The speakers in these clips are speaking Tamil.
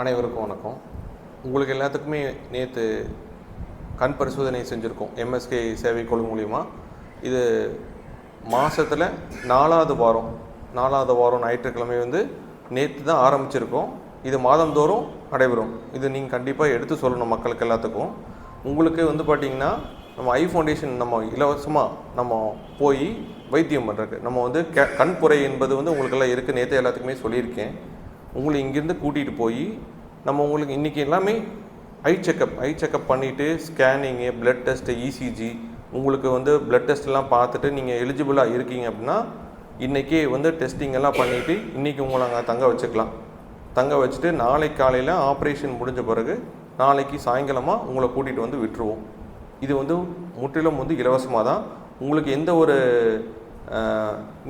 அனைவருக்கும் வணக்கம். உங்களுக்கு எல்லாத்துக்குமே நேற்று கண் பரிசோதனை செஞ்சுருக்கோம். எம்எஸ்கே சேவை குழு மூலிமா இது மாதத்தில் நாலாவது வாரம் நாலாவது வாரம் ஞாயிற்றுக்கிழமை வந்து நேற்று தான் ஆரம்பிச்சிருக்கோம். இது மாதந்தோறும் நடைபெறும். இது நீங்கள் கண்டிப்பாக எடுத்து சொல்லணும் மக்களுக்கு எல்லாத்துக்கும். உங்களுக்கு வந்து பார்த்திங்கன்னா நம்ம ஐ ஃபவுண்டேஷன் நம்ம இலவசமாக நம்ம போய் வைத்தியம் பண்ணுறதுக்கு நம்ம வந்து கே கண்புரை என்பது வந்து உங்களுக்கெல்லாம் இருக்குது நேற்று எல்லாத்துக்குமே சொல்லியிருக்கேன். உங்களை இங்கேருந்து கூட்டிகிட்டு போய் நம்ம உங்களுக்கு இன்றைக்கி எல்லாமே ஐ செக்கப் ஐ செக்கப் பண்ணிவிட்டு ஸ்கேனிங்கு பிளட் டெஸ்ட்டு இசிஜி உங்களுக்கு வந்து பிளட் டெஸ்ட்லாம் பார்த்துட்டு நீங்கள் எலிஜிபிளாக இருக்கீங்க அப்படின்னா இன்றைக்கே வந்து டெஸ்டிங் எல்லாம் பண்ணிவிட்டு இன்றைக்கி உங்களை அங்கே தங்க வச்சுக்கலாம். தங்க வச்சுட்டு நாளைக்கு காலையில் ஆப்ரேஷன் முடிஞ்ச பிறகு நாளைக்கு சாயங்காலமாக உங்களை கூட்டிகிட்டு வந்து விட்டுருவோம். இது வந்து முற்றிலும் வந்து இலவசமாக தான் உங்களுக்கு எந்த ஒரு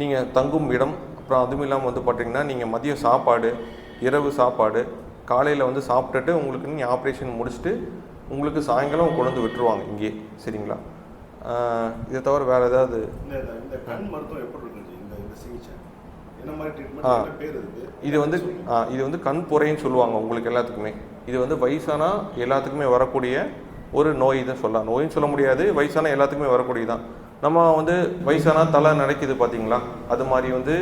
நீங்கள் தங்கும் இடம் அப்புறம் அதுவும் இல்லாமல் வந்து பார்த்தீங்கன்னா நீங்கள் மதிய சாப்பாடு இரவு சாப்பாடு காலையில் வந்து சாப்பிட்டுட்டு உங்களுக்கு நீங்கள் ஆப்ரேஷன் முடிச்சுட்டு உங்களுக்கு சாயங்காலம் கொண்டு வந்து விட்டுருவாங்க இங்கே சரிங்களா? இதை தவிர வேறு ஏதாவது? இந்த இந்த- இந்த கண் மருத்துவம் எப்படி இருக்குங்க இந்த இந்த சிகிச்சை. என்ன மாதிரி ஆ. இது வந்து இது வந்து கண் புரைன்னு சொல்லுவாங்க உங்களுக்கு எல்லாத்துக்குமே. இது வந்து வயசானா எல்லாத்துக்குமே வரக்கூடிய ஒரு நோய் தான் சொல்லலாம். நோயின்னு சொல்ல முடியாது வயசான எல்லாத்துக்குமே வரக்கூடியதான் நம்ம வந்து வயசானா தலை நடக்குது பார்த்தீங்களா அது மாதிரி வந்து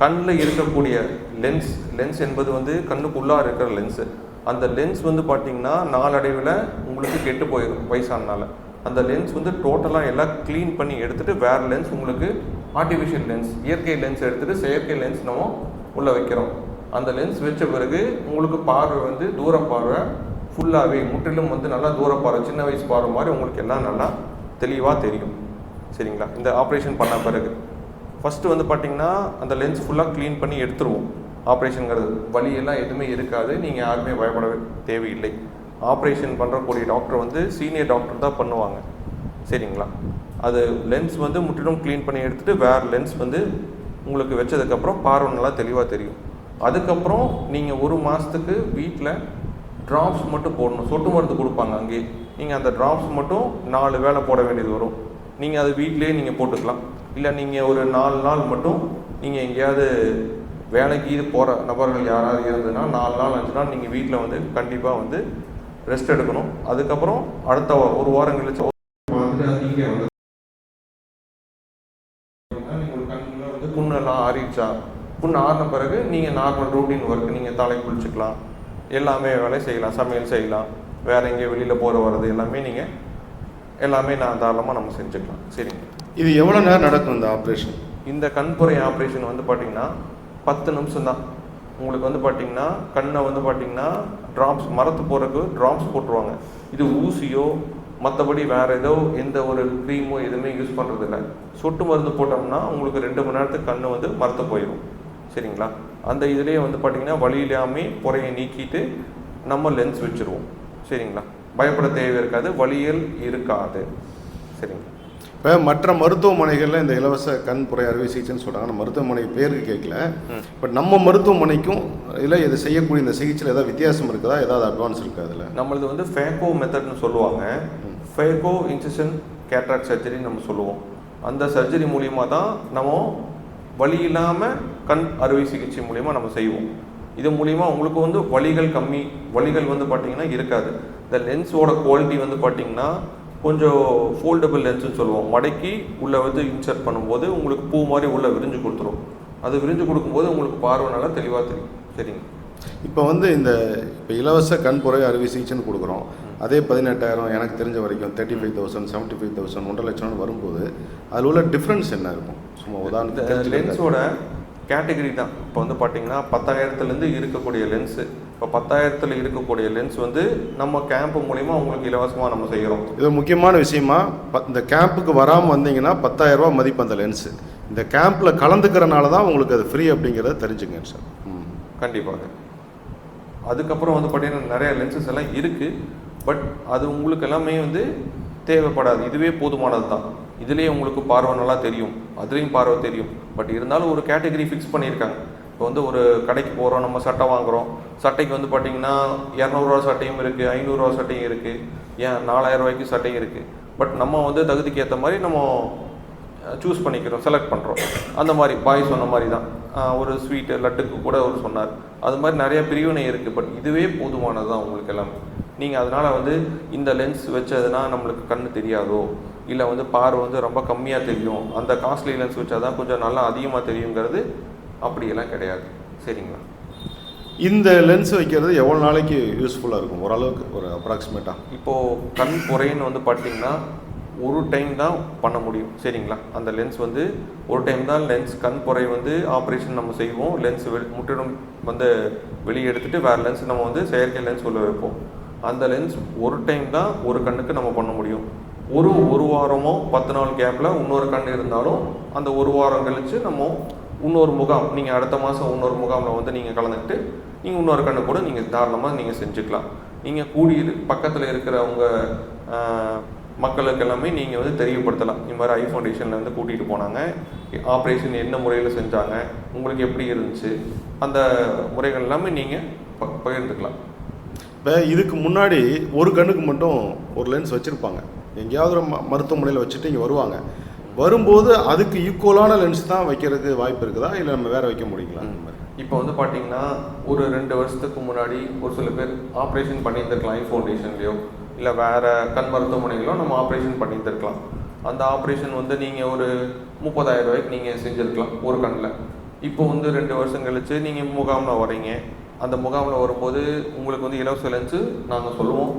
கண்ணில் இருக்கக்கூடிய லென்ஸ் லென்ஸ் என்பது வந்து கண்ணுக்குள்ளாக இருக்கிற லென்ஸு அந்த லென்ஸ் வந்து பார்த்தீங்கன்னா நாளடைவில் உங்களுக்கு கெட்டு போயிடும் வயசானனால. அந்த லென்ஸ் வந்து டோட்டலாக எல்லாம் க்ளீன் பண்ணி எடுத்துகிட்டு வேறு லென்ஸ் உங்களுக்கு ஆர்டிஃபிஷியல் லென்ஸ் இயற்கை லென்ஸ் எடுத்துட்டு செயற்கை லென்ஸ் நம்ம உள்ளே வைக்கிறோம். அந்த லென்ஸ் வச்ச பிறகு உங்களுக்கு பார்வை வந்து தூர பார்வை ஃபுல்லாகவே முற்றிலும் வந்து நல்லா தூர பார்வை சின்ன வயசு பார்வை மாதிரி உங்களுக்கு எல்லாம் நல்லா தெளிவாக தெரியும். சரிங்களா? இந்த ஆப்ரேஷன் பண்ண பிறகு. ஃபஸ்ட்டு வந்து பார்த்தீங்கன்னா அந்த லென்ஸ் ஃபுல்லாக க்ளீன் பண்ணி எடுத்துருவோம். ஆப்ரேஷனுங்கிறது வலியெல்லாம் எதுவுமே இருக்காது. நீங்கள் யாருமே பயப்பட தேவையில்லை. ஆப்ரேஷன் பண்ணுறக்கூடிய டாக்டர் வந்து சீனியர் டாக்டர் தான் பண்ணுவாங்க. சரிங்களா? அது லென்ஸ் வந்து முற்றிலும் க்ளீன் பண்ணி எடுத்துட்டு வேறு லென்ஸ் வந்து உங்களுக்கு வச்சதுக்கப்புறம் பார்வை நல்லா தெளிவாக தெரியும். அதுக்கப்புறம் நீங்கள் ஒரு மாதத்துக்கு வீட்டில் ட்ராப்ஸ் மட்டும் போடணும். சொட்டு மருந்து கொடுப்பாங்க அங்கேயே. நீங்கள் அந்த ட்ராப்ஸ் மட்டும் நாலு வேளை போட வேண்டியது வரும். நீங்கள் அது வீட்டிலேயே நீங்கள் போட்டுக்கலாம். இல்லை நீங்கள் ஒரு நாலு நாள் மட்டும் நீங்கள் எங்கேயாவது வேலைக்கு இது போகிற நபர்கள் யாராவது இருந்ததுன்னா நாலு நாள் அஞ்சு நாள் நீங்கள் வீட்டில் வந்து கண்டிப்பாக வந்து ரெஸ்ட் எடுக்கணும். அதுக்கப்புறம் அடுத்த ஒரு வாரம் கழிச்சு வந்து ஒரு புண்ணெல்லாம் ஆறிடுச்சா? புண்ணு ஆறின பிறகு நீங்கள் நார்மல் ரூட்டீன் ஒர்க் நீங்கள் தலை குளிச்சுக்கலாம். எல்லாமே வேலை செய்யலாம் சமையல் செய்யலாம். வேற எங்கேயும் வெளியில் போகிற வர்றது எல்லாமே நீங்கள் எல்லாமே நான் தாராளமாக நம்ம செஞ்சுக்கலாம். சரிங்க. இது எவ்வளோ நேரம் நடக்கும் இந்த ஆப்ரேஷன் இந்த கண்புரை ஆப்ரேஷன் வந்து பார்த்தீங்கன்னா பத்து நிமிஷம் தான் உங்களுக்கு வந்து பார்த்தீங்கன்னா கண்ணை வந்து பார்த்தீங்கன்னா ட்ராப்ஸ் மரத்து போகிறதுக்கு ட்ராப்ஸ் போட்டுருவாங்க. இது ஊசியோ மற்றபடி வேறு ஏதோ எந்த ஒரு க்ரீமோ எதுவுமே யூஸ் பண்ணுறது இல்லை சொட்டு மருந்து போட்டோம்னா உங்களுக்கு ரெண்டு மணி நேரத்துக்கு கண் வந்து மரத்து போயிடும் சரிங்களா? அந்த இதுலேயே வந்து பார்த்தீங்கன்னா வலி இல்லாமல் புறையை நீக்கிட்டு நம்ம லென்ஸ் வச்சுருவோம். சரிங்களா? பயப்பட தேவை இருக்காது வழியல் இருக்காது. சரிங்களா? இப்போ மற்ற மருத்துவமனைகளில் இந்த இலவச கண் புரை அறுவை சிகிச்சைன்னு சொல்கிறாங்க மருத்துவமனை பேருக்கு கேட்கல. பட் நம்ம மருத்துவமனைக்கும் இல்லை இது செய்யக்கூடிய இந்த சிகிச்சையில் ஏதாவது வித்தியாசம் இருக்குதா? ஏதாவது அட்வான்ஸ் இருக்கா அதில் நம்மளது வந்து ஃபேக்கோ மெத்தட்னு சொல்லுவாங்க. ஃபேக்கோ இன்சிஷன் கேட்ராக் சர்ஜரி நம்ம சொல்லுவோம். அந்த சர்ஜரி மூலியமாக தான் நம்ம வலி இல்லாமல் கண் அறுவை சிகிச்சை மூலியமாக நம்ம செய்வோம். இது மூலியமா உங்களுக்கு வந்து வலிகள் கம்மி வலிகள் வந்து பார்த்தீங்கன்னா இருக்காது. இந்த லென்ஸோட குவாலிட்டி வந்து பார்த்தீங்கன்னா கொஞ்சம் ஃபோல்டபுள் லென்ஸ்னு சொல்லுவோம். மடக்கி உள்ளே வந்து இன்சர்ட் பண்ணும்போது உங்களுக்கு பூ மாதிரி உள்ளே விரிஞ்சு கொடுத்துரும். அது விரிஞ்சு கொடுக்கும்போது உங்களுக்கு பார்வை நல்லா தெளிவாக தெரியும். சரிங்க. இப்போ வந்து இந்த இப்போ இலவச கண் புரை அறுவை சிகிச்சைன்னு கொடுக்குறோம். அதே பதினெட்டாயிரம் எனக்கு தெரிஞ்ச வரைக்கும் thirty five thousand seventy five thousand ஒன்றரை லட்சம்னு வரும்போது அதில் உள்ள டிஃப்ரென்ஸ் என்ன இருக்கும்? சும்மா உதாரணத்துக்கு தெரிஞ்சுக்கிறதுக்கு. லென்ஸோட கேட்டகரி தான். இப்போ வந்து பார்த்தீங்கன்னா பத்தாயிரத்துலேருந்து இருக்கக்கூடிய லென்ஸு இப்போ பத்தாயிரத்தில் இருக்கக்கூடிய லென்ஸ் வந்து நம்ம கேம்ப் மூலிமா உங்களுக்கு இலவசமாக நம்ம செய்கிறோம் இது முக்கியமான விஷயமா ப- இந்த கேம்புக்கு வராமல் வந்தீங்கன்னா 10000 ரூபாய் மதிப்பு அந்த லென்ஸு இந்த கேம்பில் கலந்துக்கிறனால தான் உங்களுக்கு அது ஃப்ரீ அப்படிங்கிறத தெரிஞ்சுங்க சார் ம். கண்டிப்பாக அதுக்கப்புறம் வந்து பார்த்தீங்கன்னா நிறைய லென்சஸ் எல்லாம் இருக்குது பட் அது உங்களுக்கு எல்லாமே வந்து தேவைப்படாது. இதுவே போதுமானது தான். இதுலேயே உங்களுக்கு பார்வை நல்லா தெரியும் அதுலேயும் பார்வை தெரியும். பட் இருந்தாலும் ஒரு கேட்டகரி ஃபிக்ஸ் பண்ணியிருக்காங்க. இப்போ வந்து ஒரு கடைக்கு போகிறோம் நம்ம சட்டை வாங்குகிறோம் சட்டைக்கு வந்து பார்த்தீங்கன்னா இரநூறுவா சட்டையும் இருக்குது ஐநூறுரூவா சட்டையும் இருக்குது ஏன் நாலாயிரம் ரூபாய்க்கு சட்டையும் இருக்குது பட் நம்ம வந்து தகுதிக்கு ஏற்ற மாதிரி நம்ம சூஸ் பண்ணிக்கிறோம் செலக்ட் பண்ணுறோம் அந்த மாதிரி பாய் சொன்ன மாதிரி தான். ஒரு ஸ்வீட்டு லட்டுக்கு கூட அவர் சொன்னார். அது மாதிரி நிறைய பிரிவினை இருக்குது பட் இதுவே போதுமானது தான் உங்களுக்கு எல்லாமே. நீங்கள் அதனால் வந்து இந்த லென்ஸ் வச்சதுன்னா நம்மளுக்கு கண்ணு தெரியாதோ? இல்லை வந்து பார்வை வந்து ரொம்ப கம்மியாக தெரியும். அந்த காஸ்ட்லி லென்ஸ் வச்சா தான் கொஞ்சம் நல்லா அதிகமாக தெரியுங்கிறது அப்படியெல்லாம் கிடையாது. சரிங்களா? இந்த லென்ஸ் வைக்கிறது எவ்வளோ நாளைக்கு யூஸ்ஃபுல்லாக இருக்கும்? ஓரளவுக்கு ஒரு அப்ராக்சிமேட்டாக இப்போது கண் குறைன்னு வந்து பார்த்தீங்கன்னா ஒரு டைம் தான் பண்ண முடியும். சரிங்களா? அந்த லென்ஸ் வந்து ஒரு டைம் தான் லென்ஸ் கண் புரை வந்து ஆப்ரேஷன் நம்ம செய்வோம். லென்ஸ் வெ முற்றிலும் வந்து வெளியே எடுத்துட்டு வேறு லென்ஸ் நம்ம வந்து செயற்கை லென்ஸ் உள்ள வைப்போம். அந்த லென்ஸ் ஒரு டைம் தான் ஒரு கண்ணுக்கு நம்ம பண்ண முடியும். ஒரு ஒரு வாரமோ பத்து நாள் கேப்பில் இன்னொரு கண் இருந்தாலும் அந்த ஒரு வாரம் கழித்து நம்ம இன்னொரு முகாம் நீங்கள் அடுத்த மாதம் இன்னொரு முகாமில் வந்து நீங்கள் கலந்துக்கிட்டு நீங்கள் இன்னொரு கண்ணு கூட நீங்கள் தாராளமாக நீங்கள் செஞ்சுக்கலாம். நீங்கள் கூடி பக்கத்தில் இருக்கிறவங்க மக்களுக்கு எல்லாமே நீங்கள் வந்து தெரியப்படுத்தலாம். இந்த மாதிரி ஐ ஃபவுண்டேஷனில் வந்து கூட்டிகிட்டு போனாங்க. ஆப்ரேஷன் என்ன முறையில் செஞ்சாங்க உங்களுக்கு எப்படி இருந்துச்சு அந்த முறைகள் எல்லாமே நீங்கள் ப பகிர்ந்துக்கலாம். இப்போ இதுக்கு முன்னாடி ஒரு கண்ணுக்கு மட்டும் ஒரு லென்ஸ் வச்சுருப்பாங்க. எங்கேயாவது ஒரு மருத்துவமனையில் வச்சுட்டு இங்கே வருவாங்க. வரும்போது அதுக்கு ஈக்குவலான லென்ஸ் தான் வைக்கிறதுக்கு வாய்ப்பு இருக்குதா? இல்லை நம்ம வேற வைக்க முடியுங்களா? அந்த மாதிரி இப்போ வந்து பார்த்தீங்கன்னா ஒரு ரெண்டு வருஷத்துக்கு முன்னாடி ஒரு சில பேர் ஆப்ரேஷன் பண்ணியிருந்திருக்கலாம் ஐ ஃபவுண்டேஷன்லையோ இல்லை வேறு கண் மருத்துவமனைகளோ நம்ம ஆப்ரேஷன் பண்ணியிருந்திருக்கலாம். அந்த ஆப்ரேஷன் வந்து நீங்கள் ஒரு முப்பதாயிரம் ரூபாய்க்கு நீங்கள் செஞ்சுருக்கலாம் ஒரு கண்ணில். இப்போ வந்து ரெண்டு வருஷம் கழிச்சு நீங்கள் முகாமில் வரீங்க அந்த முகாமில் வரும்போது உங்களுக்கு வந்து இலவச லென்ஸு நாங்கள் சொல்லுவோம்.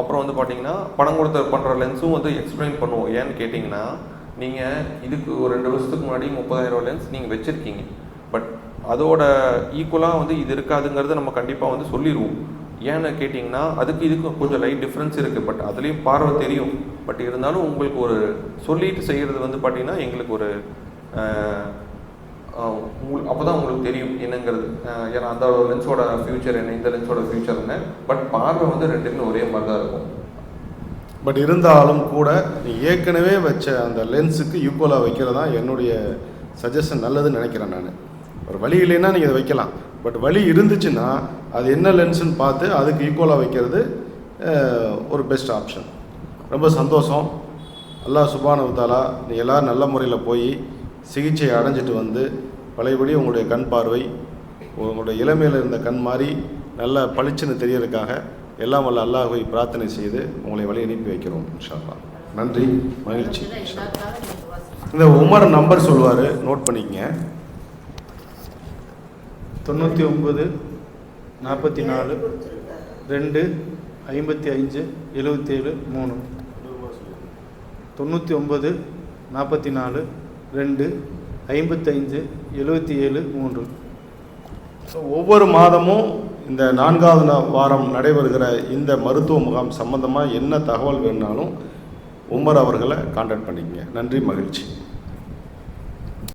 அப்புறம் வந்து பார்த்தீங்கன்னா பணம் கொடுத்த பண்ணுற லென்ஸும் வந்து எக்ஸ்பிளைன் பண்ணுவோம். ஏன்னு கேட்டிங்கன்னா நீங்கள் இதுக்கு ஒரு ரெண்டு வருஷத்துக்கு முன்னாடி முப்பதாயிரம் லென்ஸ் நீங்கள் வச்சுருக்கீங்க. பட் அதோட ஈக்குவலாக வந்து இது இருக்காதுங்கிறத நம்ம கண்டிப்பாக வந்து சொல்லிடுவோம் ஏன்னு கேட்டிங்கன்னா அதுக்கு இதுக்கும் கொஞ்சம் லைட் டிஃப்ரென்ஸ் இருக்குது பட் அதுலேயும் பார்வை தெரியும். பட் இருந்தாலும் உங்களுக்கு ஒரு சொல்லிட்டு செய்கிறது வந்து பார்த்திங்கன்னா எங்களுக்கு ஒரு உங்களுக்கு அப்போ தான் உங்களுக்கு தெரியும் என்னங்கிறது. ஏன்னா அந்த லென்ஸோட ஃபியூச்சர் என்ன இந்த லென்ஸோட ஃபியூச்சர் என்ன. பட் பார்வை வந்து ரெண்டுமே ஒரே மாதிரி தான் இருக்கும். பட் இருந்தாலும் கூட நீ ஏற்கனவே வச்ச அந்த லென்ஸுக்கு ஈக்குவலாக வைக்கிறது தான் என்னுடைய சஜஷன் நல்லதுன்னு நினைக்கிறேன் நான். ஒரு வழி இல்லைன்னா நீங்கள் இதை வைக்கலாம். பட் வழி இருந்துச்சுன்னா அது என்ன லென்ஸுன்னு பார்த்து அதுக்கு ஈக்குவலாக வைக்கிறது ஒரு பெஸ்ட் ஆப்ஷன் ரொம்ப சந்தோஷம். அல்லா சுபானு தாலா நீ எல்லோரும் நல்ல முறையில் போய் சிகிச்சை அடைஞ்சிட்டு வந்து பழையபடி உங்களுடைய கண் பார்வை உங்களுடைய இளமையில் இருந்த கண் மாதிரி நல்ல பளிச்சுன்னு தெரியறதுக்காக எல்லாம் வல்ல அல்லாஹ்வை பிரார்த்தனை செய்து உங்களை வழி அனுப்பி வைக்கிறோம் இன்ஷால்லா நன்றி மகிழ்ச்சி இந்த உமர் நம்பர் சொல்லுவார் நோட் பண்ணிக்கங்க. தொண்ணூற்றி ஒம்பது நாற்பத்தி நாலு ரெண்டு ஐம்பத்தி அஞ்சு எழுபத்தேழு மூணு. தொண்ணூற்றி ஒம்பது நாற்பத்தி நாலு ரெண்டு ஐம்பத்தஞ்சு எழுபத்தி ஏழு மூன்று. ஸோ ஒவ்வொரு மாதமும் இந்த நான்காவது வாரம் நடைபெறுகிற இந்த மருத்துவ முகாம் சம்பந்தமாக என்ன தகவல் வேணுனாலும் உமர் அவர்களை காண்டாக்ட் பண்ணிக்கங்க. நன்றி மகிழ்ச்சி.